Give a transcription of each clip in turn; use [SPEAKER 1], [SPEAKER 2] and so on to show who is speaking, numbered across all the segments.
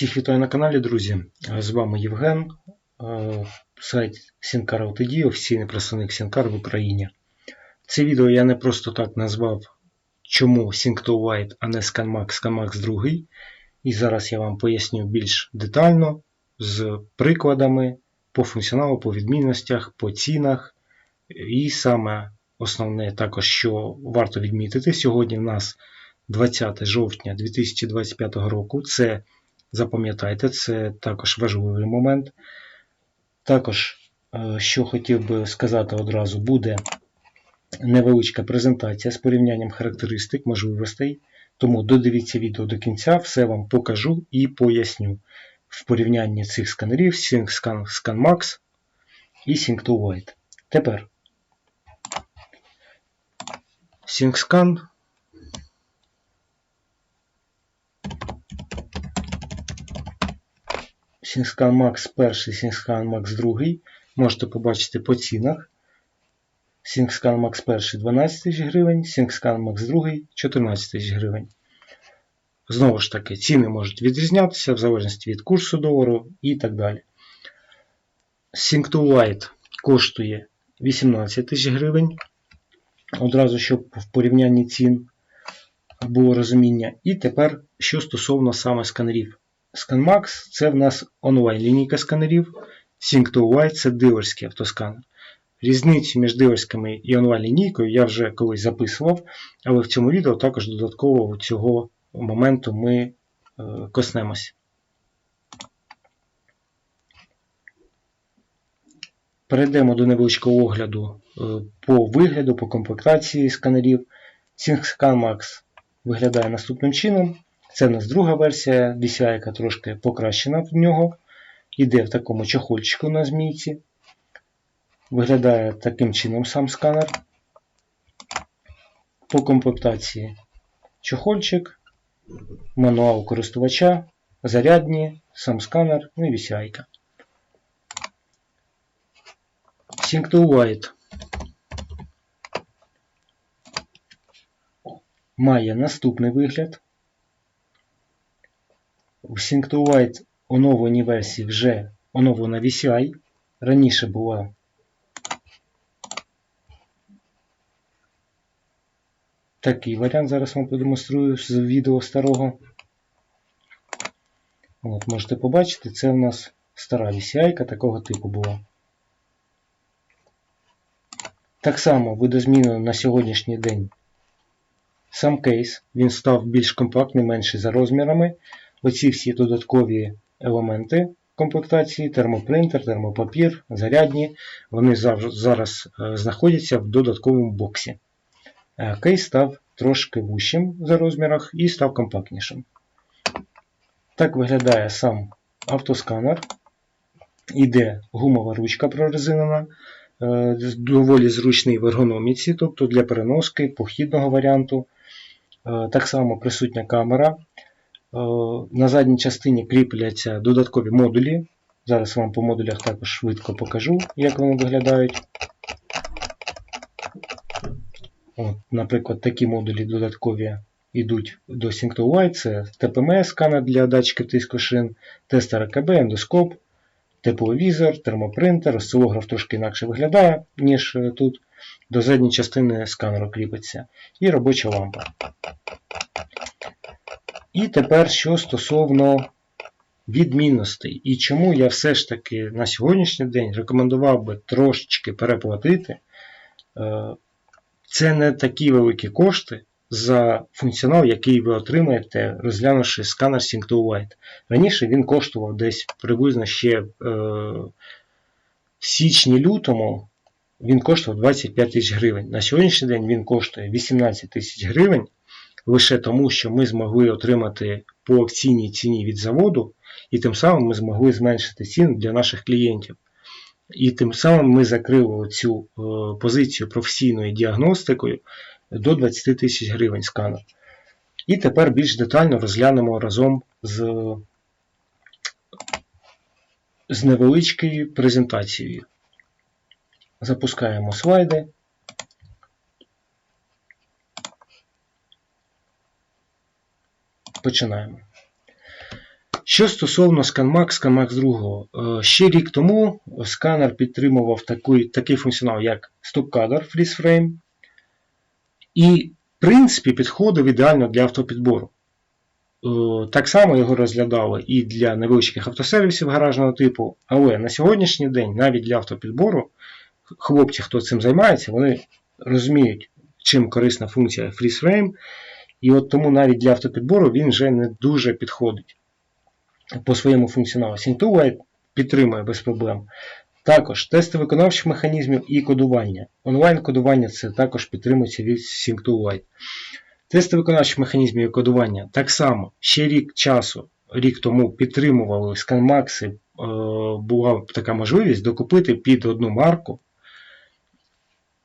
[SPEAKER 1] Всіх вітаю на каналі, друзі. З вами Євген, е, сайт Сінкар LTD, офіційний представник Сінкар в Україні. Це відео я не просто так назвав, чому Sync to White, а не ScanMax, ScanMax 2. І зараз я вам поясню більш детально з прикладами по функціоналу, по відмінностях, по цінах. І саме основне також, що варто відмітити, сьогодні в нас 20 жовтня 2025 року. Це Запам'ятайте, це також важливий момент. Також, е, що хотів би сказати одразу, буде невеличка презентація з порівнянням характеристик, можливостей. Тому додивіться відео до кінця, все вам покажу і поясню в порівнянні цих сканерів SyncScan ScanMax і Sync2White. Тепер SyncScan SyncScan Max 1, SyncScan Max 2 можете побачити по цінах. SyncScan Max 1 12 тисяч гривень, SyncScan Max 2 14 тисяч гривень. Знову ж таки, ціни можуть відрізнятися в залежності від курсу долару і так далі. Sync2White коштує 18 тисяч гривень. Одразу, щоб в порівнянні цін було розуміння. І тепер, що стосовно саме сканерів. ScanMax це в нас онлайн-лінійка сканерів. Sync2White це дилерський автосканер. Різницю між дилерськими і онлайн-лінійкою я вже колись записував, але в цьому відео також додатково цього моменту ми е, коснемось. Перейдемо до невеличкого огляду е, по вигляду, по комплектації сканерів. SyncScan виглядає наступним чином. Це в нас друга версія DCI, яка трошки покращена в нього. Іде в такому чохольчику на змійці. Виглядає таким чином сам сканер. По комплектації чохольчик, мануал користувача, зарядні, сам сканер ну і VCI. Sync to White має наступний вигляд. В Sync2White оновленій версії вже оновлена VCI. Раніше була такий варіант. Зараз вам продемонструю з відео старого. От, Можете побачити, це у нас стара VCI такого типу була. Так само видозмінено на сьогоднішній день сам кейс. Він став більш компактним, менший за розмірами. Оці всі додаткові елементи комплектації, термопринтер, термопапір, зарядні, вони зараз е, знаходяться в додатковому боксі. Е, кейс став трошки вущим за розмірах і став компактнішим. Так виглядає сам автосканер. Іде гумова ручка прорезинена, е, доволі зручний в ергономіці, тобто для переноски, похідного варіанту. Так само присутня камера. Е, на задній частині кріпляться додаткові модулі. Зараз вам по модулях також швидко покажу, як вони виглядають. От, Наприклад, такі модулі додаткові йдуть до Sync2White. Це ТПМС, сканер для датчиків тиску шин, тестер АКБ, ендоскоп, тепловізор, термопринтер, осцилограф трошки інакше виглядає, ніж тут. До задньої частини сканеру кріпиться. І робоча лампа. І тепер що стосовно відмінностей. І чому я все ж таки на сьогоднішній день рекомендував би трошечки переплатити. Е, це не такі великі кошти за функціонал, який ви отримаєте, розглянувши сканер Sync2White. Раніше він коштував десь приблизно ще е, в січні-лютому. Він коштував 25 тисяч гривень. На сьогоднішній день він коштує 18 тисяч гривень лише тому, що ми змогли отримати по акційній ціні від заводу, і тим самим ми змогли зменшити ціну для наших клієнтів. І тим самим ми закрили цю е, позицію професійною діагностикою до 20 тисяч гривень сканер. І тепер більш детально розглянемо разом з з невеличкою презентацією. Запускаємо слайди. Починаємо. Що стосовно ScanMax, ScanMax 2, е, ще рік тому сканер підтримував такий, такий функціонал, як стоп-кадр Frame, і, в принципі, підходив ідеально для автопідбору. Е, Так само його розглядали і для невеличких автосервісів гаражного типу, але на сьогоднішній день навіть для автопідбору хлопці, хто цим займається, вони розуміють, чим корисна функція Freeze Frame, і от тому навіть для автопідбору він вже не дуже підходить по своєму функціоналу. SyncToLite підтримує без проблем. Також тести виконавчих механізмів і кодування. Онлайн-кодування це також підтримується від SyncToLite. Тести виконавчих механізмів і кодування так само ще рік часу, рік тому підтримували ScanMax, е, була така можливість докупити під одну марку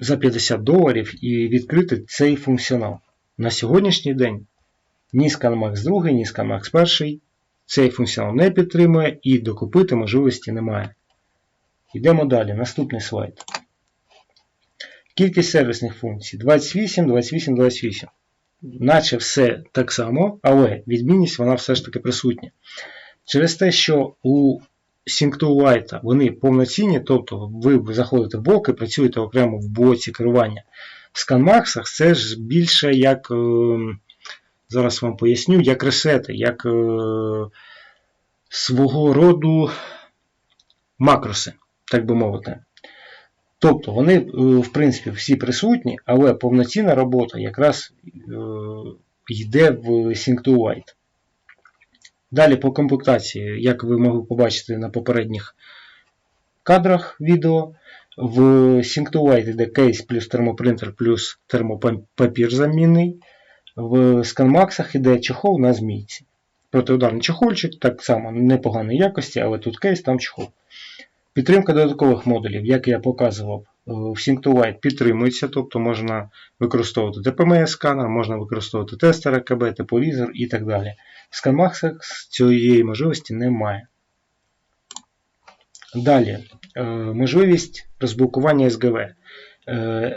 [SPEAKER 1] за 50 доларів і відкрити цей функціонал. На сьогоднішній день ні ScanMax 2, ні ScanMax 1 цей функціонал не підтримує і докупити можливості немає. Йдемо далі. Наступний слайд. Кількість сервісних функцій 28, 28, 28. Наче все так само, але відмінність вона все ж таки присутня. Через те, що у SyncToLite вони повноцінні, тобто ви заходите в блок і працюєте окремо в блоці керування. В ScanMax це ж більше як, е, зараз вам поясню, як ресети, як е, свого роду макроси, так би мовити. Тобто вони, е, в принципі, всі присутні, але повноцінна робота якраз йде в SyncToLite. Далі по комплектації, як ви могли побачити на попередніх кадрах відео, в SyncToLite йде кейс плюс термопринтер плюс термопапір замінний. В ScanMax йде чехол на змійці. Протиударний чехольчик, так само непоганої якості, але тут кейс, там чехол. Підтримка додаткових модулів, як я показував, в SyncToLite підтримується, тобто можна використовувати TPMS-сканер, можна використовувати тестер АКБ, тепловізор і так далі. В ScanMax цієї можливості немає. Далі, можливість розблокування SGV.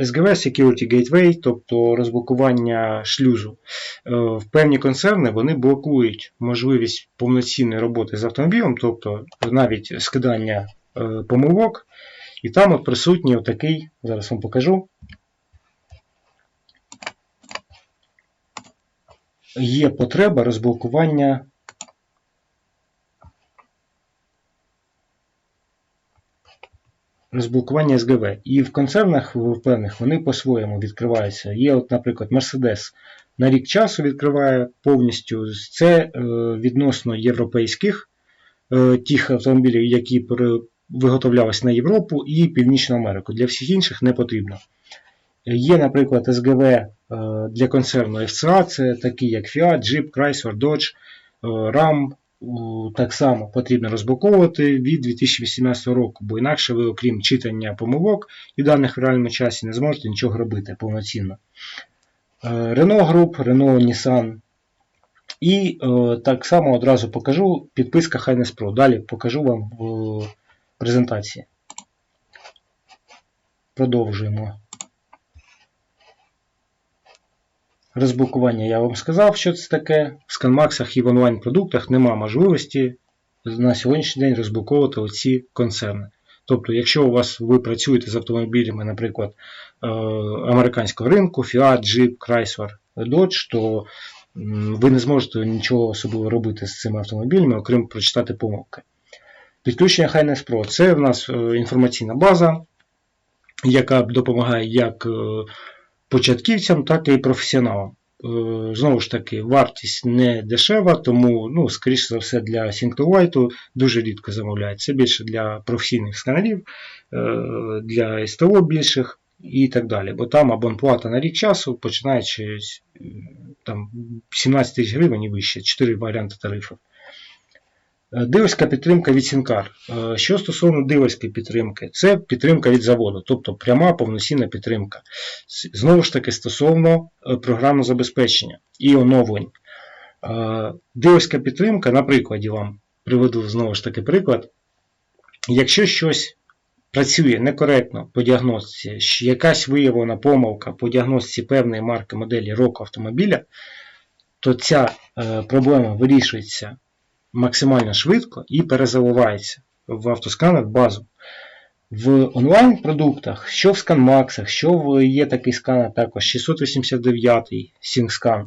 [SPEAKER 1] SGV Security Gateway, тобто розблокування шлюзу. В певні концерни вони блокують можливість повноцінної роботи з автомобілем, тобто навіть скидання помилок. І там от присутній отакий, зараз вам покажу. Є потреба розблокування розблокування СГВ. І в концернах в певних вони по-своєму відкриваються. Є, от, наприклад, Mercedes на рік часу відкриває повністю. Це відносно європейських тих автомобілів, які виготовлялися на Європу і Північну Америку. Для всіх інших не потрібно. Є, наприклад, СГВ для концерну FCA, це такі як Fiat, Jeep, Chrysler, Dodge, Ram. Так само потрібно розблоковувати від 2018 року, бо інакше ви, окрім читання помилок і даних в реальному часі, не зможете нічого робити повноцінно. Renault Group, Renault Nissan. І так само одразу покажу підписка Highness Pro. Далі покажу вам в презентації. Продовжуємо. Розблокування я вам сказав, що це таке. В ScanMax і в онлайн-продуктах нема можливості на сьогоднішній день розблоковувати оці концерни. Тобто, якщо у вас ви працюєте з автомобілями, наприклад, американського ринку, Fiat, Jeep, Chrysler, Dodge, то ви не зможете нічого особливо робити з цими автомобілями, окрім прочитати помилки. Підключення Highness Pro це в нас інформаційна база, яка допомагає як початківцям, так і професіоналам. Знову ж таки, вартість не дешева, тому, ну, скоріше за все, для SyncToLite дуже рідко замовляють. Це більше для професійних сканерів, для СТО більших і так далі. Бо там абонплата на рік часу починаючи там, 17 тисяч гривень і вище, 4 варіанти тарифів. Дилерська підтримка від Сінкар. Що стосовно дилерської підтримки, це підтримка від заводу, тобто пряма повноцінна підтримка. Знову ж таки, стосовно програмного забезпечення і оновлень. Дилерська підтримка, на прикладі вам приведу знову ж таки приклад. Якщо щось працює некоректно по діагностиці, якась виявлена помилка по діагностиці певної марки моделі року автомобіля, то ця проблема вирішується максимально швидко і перезаливається в автосканер базу. В онлайн-продуктах, що в ScanMax, що в є такий сканер також 689 SyncScan,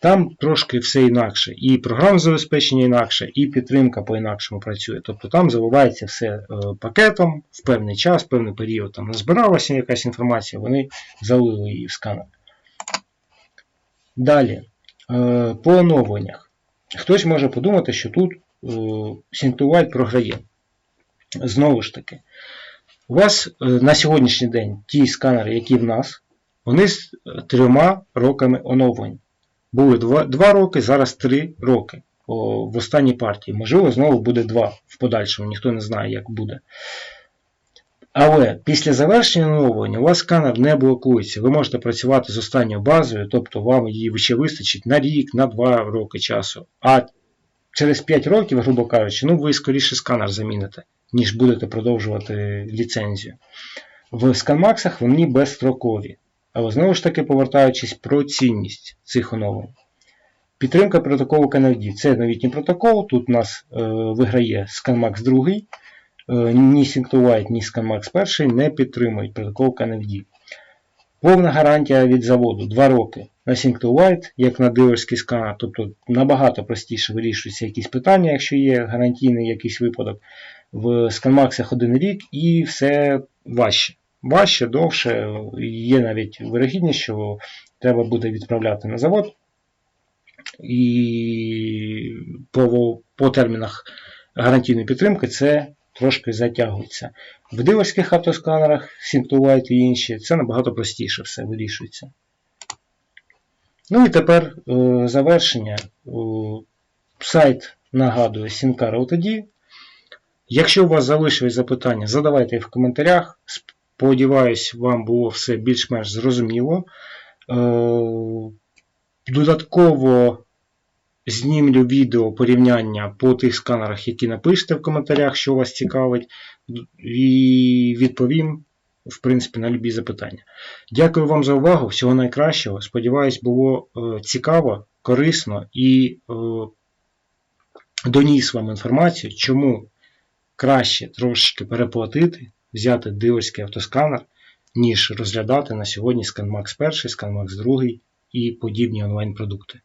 [SPEAKER 1] там трошки все інакше. І програмне забезпечення інакше, і підтримка по-інакшому працює. Тобто там заливається все е, пакетом в певний час, в певний період там назбиралася якась інформація, вони залили її в сканер. Далі, е, по оновленнях. Хтось може подумати, що тут SyncToWide програє. Знову ж таки, у вас е, на сьогоднішній день ті сканери, які в нас, вони з е, трьома роками оновлень. Були 2, 2 роки, зараз 3 роки в останній партії. Можливо, знову буде 2 в подальшому, ніхто не знає, як буде. Але після завершення оновлення у вас сканер не блокується. Ви можете працювати з останньою базою, тобто вам її ще вистачить на рік, на 2 роки часу. А через 5 років, грубо кажучи, ну ви скоріше сканер заміните, ніж будете продовжувати ліцензію. В ScanMax вони безстрокові. Але знову ж таки, повертаючись про цінність цих оновлень. Підтримка протоколу KNFD. Це новітній протокол. Тут у нас е, виграє ScanMax 2. Е, ні SyncToWide, ні ScanMax 1 не підтримують протокол KNFD. Повна гарантія від заводу 2 роки. На SyncToWide, як на дилерський сканер, тобто набагато простіше вирішуються якісь питання, якщо є гарантійний якийсь випадок. В ScanMax 1 рік і все важче важче, довше. Є навіть вирогідність, що треба буде відправляти на завод. І по, по термінах гарантійної підтримки це трошки затягується. В дилерських автосканерах, SyncToLite і інші, це набагато простіше все вирішується. Ну і тепер е, завершення. Е, сайт нагадує SynCar Ltd. Якщо у вас залишились запитання, задавайте їх в коментарях. Сподіваюсь, вам було все більш-менш зрозуміло. Е, додатково знімлю відео порівняння по тих сканерах, які напишете в коментарях, що вас цікавить, і відповім, в принципі, на любі запитання. Дякую вам за увагу, всього найкращого. Сподіваюсь, було е, цікаво, корисно і е, доніс вам інформацію, чому краще трошки переплатити взяти дилерський автосканер, ніж розглядати на сьогодні ScanMax 1, ScanMax 2 і подібні онлайн-продукти.